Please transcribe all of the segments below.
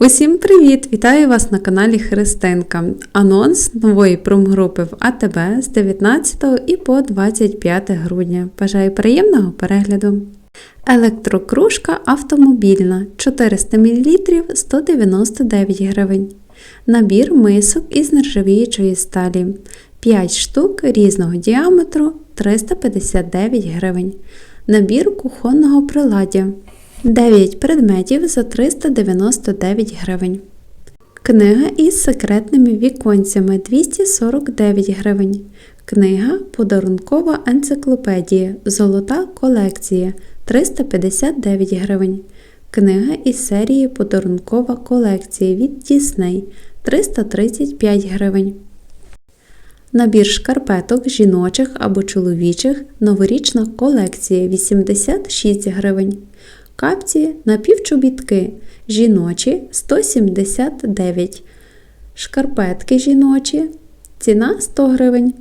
Усім привіт! Вітаю вас на каналі Христинка. Анонс нової промгрупи в АТБ з 19 і по 25 грудня. Бажаю приємного перегляду! Електрокружка автомобільна 400 мл 199 гривень. Набір мисок із нержавіючої сталі 5 штук різного діаметру 359 гривень. Набір кухонного приладдя 9 предметів за 399 гривень. Книга із секретними віконцями 249 гривень. Книга Подарункова енциклопедія. Золота колекція 359 гривень. Книга із серії Подарункова колекція від Дісней 335 гривень. Набір шкарпеток жіночих або чоловічих новорічна колекція 86 гривень. Капці напівчобітки жіночі 179 Шкарпетки жіночі. Ціна 100 гривень.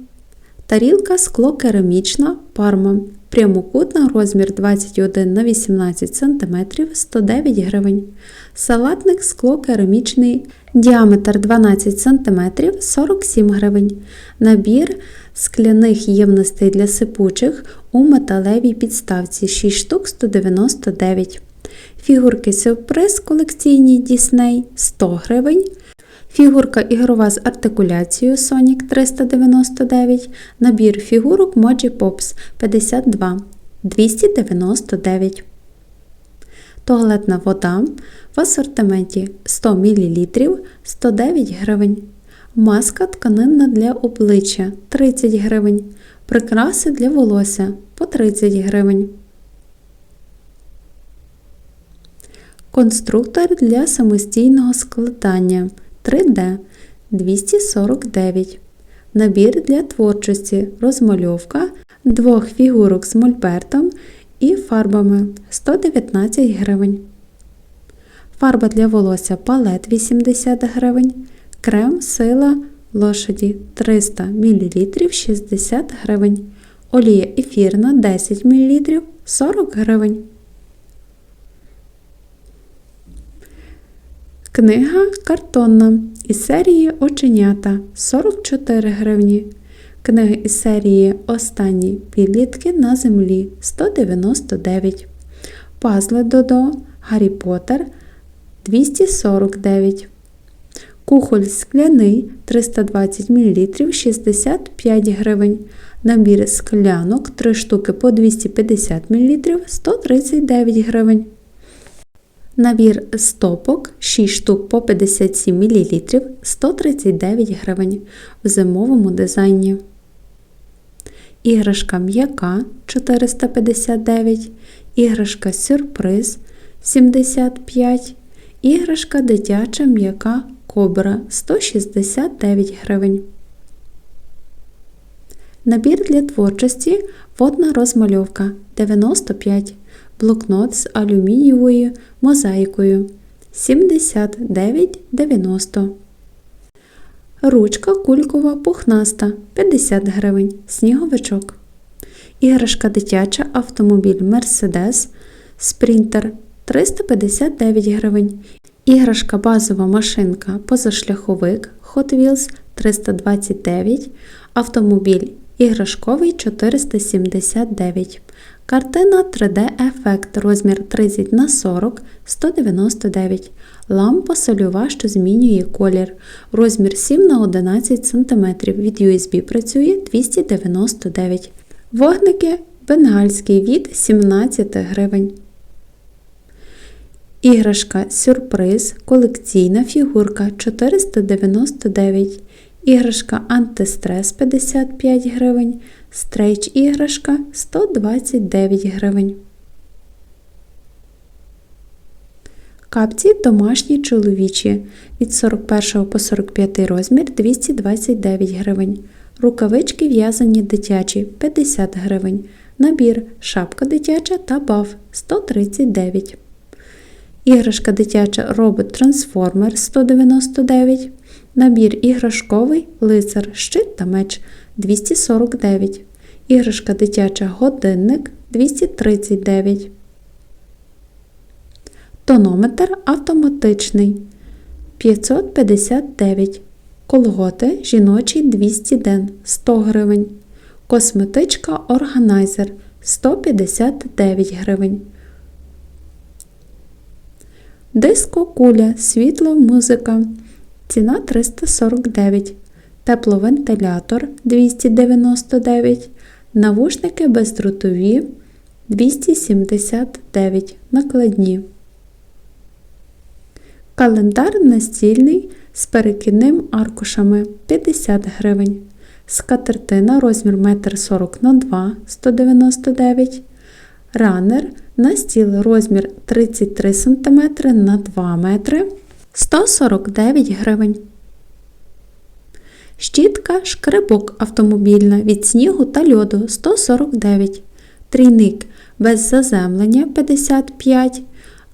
Тарілка скло-керамічна парма. Прямокутна розмір 21 на 18 см 109 гривень. Салатник скло-керамічний діаметр 12 см 47 гривень. Набір скляних ємностей для сипучих у металевій підставці 6 штук 199 Фігурки сюрприз колекційні Disney 100 гривень. Фігурка ігрова з артикуляцією Sonic 399, набір фігурок Moji Pops 52 299. Туалетна вода в асортименті 100 мл 109 гривень. Маска тканинна для обличчя 30 гривень. Прикраси для волосся по 30 гривень. Конструктор для самостійного складання 3D 249. Набір для творчості розмальовка двох фігурок з мольбертом і фарбами 119 гривень. Фарба для волосся палет 80 гривень. Крем сила лошаді 300 мл 60 гривень. Олія ефірна 10 мл 40 гривень. Книга картонна із серії Оченята 44 гривні. Книга із серії Останні підлітки на землі 199. Пазли Додо Гаррі Поттер 249. Кухоль скляний 320 мл 65 гривень. Набір склянок 3 штуки по 250 мл 139 гривень. Набір стопок 6 штук по 57 мл 139 гривень в зимовому дизайні. Іграшка м'яка 459, іграшка сюрприз 75, іграшка дитяча м'яка кобра 169 гривень. Набір для творчості водна розмальовка 95 блокнот з алюмінієвою мозаїкою 79,90. Ручка кулькова пухнаста 50 гривень. Сніговичок. Іграшка дитяча автомобіль Mercedes Sprinter 359 гривень. Іграшка базова машинка позашляховик Hot Wheels 329 Автомобіль іграшковий 479 Картина 3D-ефект розмір 30 на 40 199 Лампа сольова, що змінює колір. Розмір 7 на 11 см. Від USB працює 299 Вогники бенгальський від 17 гривень. Іграшка сюрприз, колекційна фігурка 499 Іграшка антистрес 55 гривень. Стрейч іграшка 129 гривень. Капці домашні чоловічі від 41 по 45 розмір 229 гривень. Рукавички в'язані дитячі 50 гривень. Набір шапка дитяча та баф 139 Іграшка дитяча робот трансформер 199 Набір іграшковий лицар, щит та меч 249 Іграшка дитяча годинник 239 Тонометр автоматичний 559. Колготи жіночий 200 ден 100 гривень. Косметичка Органайзер 159 гривень. Диско куля, світло, музика. Ціна 349. Тепловентилятор 299. Навушники бездротові 279. Накладні. Календар настільний з перекидним аркушами 50 гривень. Скатертина розмір 1,40 на 2 199 Ранер на стіл розмір 33 см на 2 метри. 149 гривень. Щітка шкребок автомобільна від снігу та льоду 149 Трійник без заземлення 55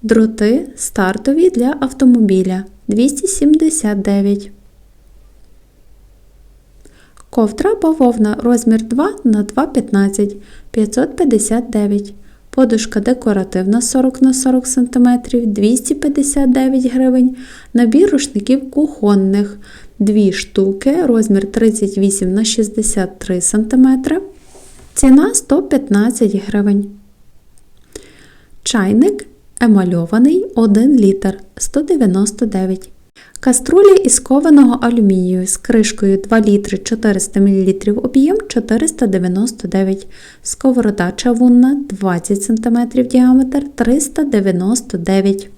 Дроти стартові для автомобіля 279 Ковдра бавовна розмір 2 на 2,15 559 Подушка декоративна 40 на 40 см 259 гривень. Набір рушників кухонних 2 штуки, розмір 38 на 63 см. Ціна 115 гривень. Чайник емальований 1 літр 199 Каструлі із кованого алюмінію з кришкою 2 літри 400 мл об'єм 499 Сковорода чавунна 20 см діаметр 399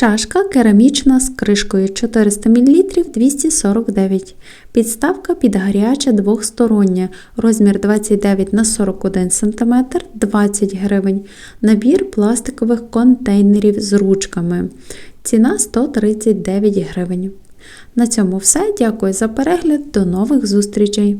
Чашка керамічна з кришкою 400 мл 249 Підставка під гаряче двохстороння, розмір 29 на 41 см 20 гривень. Набір пластикових контейнерів з ручками. Ціна 139 гривень. На цьому все. Дякую за перегляд. До нових зустрічей!